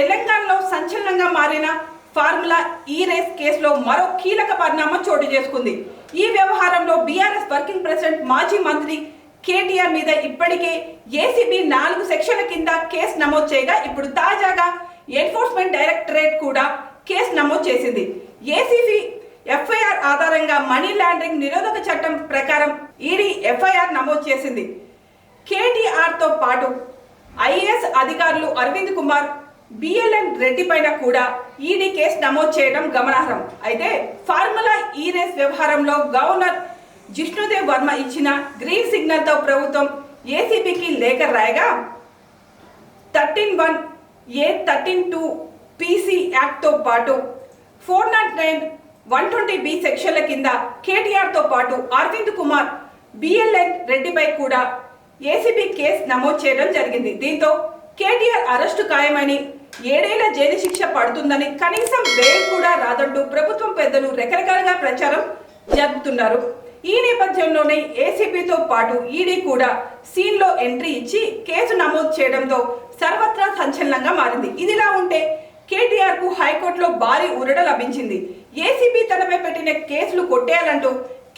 తెలంగాణలో సంచలనంగా మారిన ఫార్ములా ఈ రేస్ కేసులో మరో కీలక పరిణామం చోటు చేసుకుంది. ఈ వ్యవహారంలో బీఆర్ఎస్ వర్కింగ్ ప్రెసిడెంట్ మాజీ మంత్రి కేటీఆర్ మీద ఇప్పటికే ఏసీబీ నాలుగు సెక్షన్ల కింద కేసు నమోదు చేయగా ఇప్పుడు తాజాగా ఎన్ఫోర్స్మెంట్ డైరెక్టరేట్ కూడా కేసు నమోదు చేసింది. ఏసీబీ ఎఫ్ఐఆర్ ఆధారంగా మనీ లాండరింగ్ నిరోధక చట్టం ప్రకారం ఈడీ ఎఫ్ఐఆర్ నమోదు చేసింది. కేటీఆర్తో పాటు ఐఏఎస్ అధికారులు అరవింద్ కుమార్ బిఎల్ఎన్ రెడ్డి పైన కూడా ఈడీ కేసు నమోదు చేయడం గమనార్హం. అయితే ఫార్ములా ఈ రేస్ వ్యవహారంలో గవర్నర్ జిష్ణుదేవ్ వర్మ ఇచ్చిన గ్రీన్ సిగ్నల్తో ప్రభుత్వం ఏసీబీకి లేఖ రాయగా thirteen one A thirteen two PC యాక్ట్తో పాటు four nought nine one twenty B సెక్షన్ల కింద కేటీఆర్తో పాటు అరవింద్ కుమార్ బిఎల్ఎన్ రెడ్డిపై కూడా ఏసీబీ కేసు నమోదు చేయడం జరిగింది. దీంతో కేటీఆర్ అరెస్టు ఖాయమని ఏడేళ్ళ జైలు శిక్ష పడుతుందని కనీసం బెయిల్ కూడా రాదంటూ ప్రభుత్వం పెద్దలు రకరకాలుగా ప్రచారం జరుపుతున్నారు. ఈ నేపథ్యంలోనే ఏసీబీతో పాటు ఈడీ కూడా సీన్లో ఎంట్రీ ఇచ్చి కేసు నమోదు చేయడంతో సర్వత్రా సంచలనంగా మారింది. ఇదిలా ఉంటే కేటీఆర్కు హైకోర్టులో భారీ ఉరడ లభించింది. ఏసీబీ తనపై పెట్టిన కేసులు కొట్టేయాలంటూ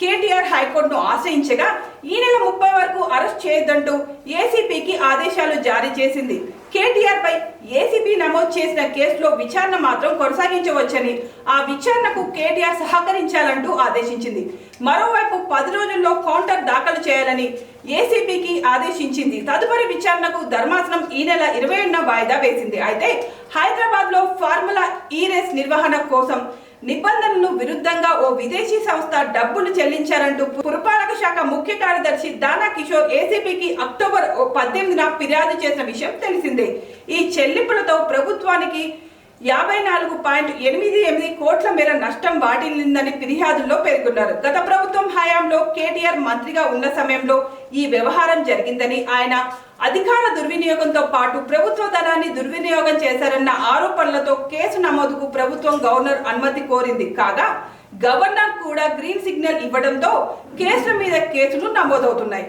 కేటీఆర్ హైకోర్టును ఆశ్రయించగా ఈ నెల ముప్పై వరకు అరెస్ట్ చేయొద్దంటూ ఏసీబీకి ఆదేశాలు జారీ చేసింది. కేటీఆర్ పై ఏసీబీ నమోదు చేసిన కేసులో విచారణ మాత్రం కొనసాగించవచ్చని ఆ విచారణకు కేటీఆర్ సహకరించాలంటూ ఆదేశించింది. మరోవైపు పది రోజుల్లో కౌంటర్ దాఖలు చేయాలని ఏసీబీకి ఆదేశించింది. తదుపరి విచారణకు ధర్మాసనం ఈ నెల ఇరవై వాయిదా వేసింది. అయితే హైదరాబాద్లో ఫార్ములా ఈ రేస్ నిర్వహణ కోసం నిబంధనలు విరుద్ధంగా ఓ విదేశీ సంస్థ డబ్బులు చెల్లించారంటూ పురపాలక శాఖ ముఖ్య కార్యదర్శి దానా కిషోర్ ఏసీబీకి అక్టోబర్ ఓ పద్దెనిమిదిన ఫిర్యాదు చేసిన విషయం తెలిసిందే. ఈ చెల్లింపులతో ప్రభుత్వానికి యాభై నాలుగు పాయింట్ ఎనిమిది ఎనిమిది కోట్ల మేర నష్టం వాటిల్లిందని ఫిర్యాదుల్లో పేర్కొన్నారు. గత ప్రభుత్వం హయాంలో కేటీఆర్ మంత్రిగా ఉన్న సమయంలో ఈ వ్యవహారం జరిగిందని ఆయన అధికార దుర్వినియోగంతో పాటు ప్రభుత్వ ధనాన్ని దుర్వినియోగం చేశారన్న ఆరోపణలతో కేసు నమోదుకు ప్రభుత్వం గవర్నర్ అనుమతి కోరింది. కాగా గవర్నర్ కూడా గ్రీన్ సిగ్నల్ ఇవ్వడంతో కేసుల మీద కేసులు నమోదవుతున్నాయి.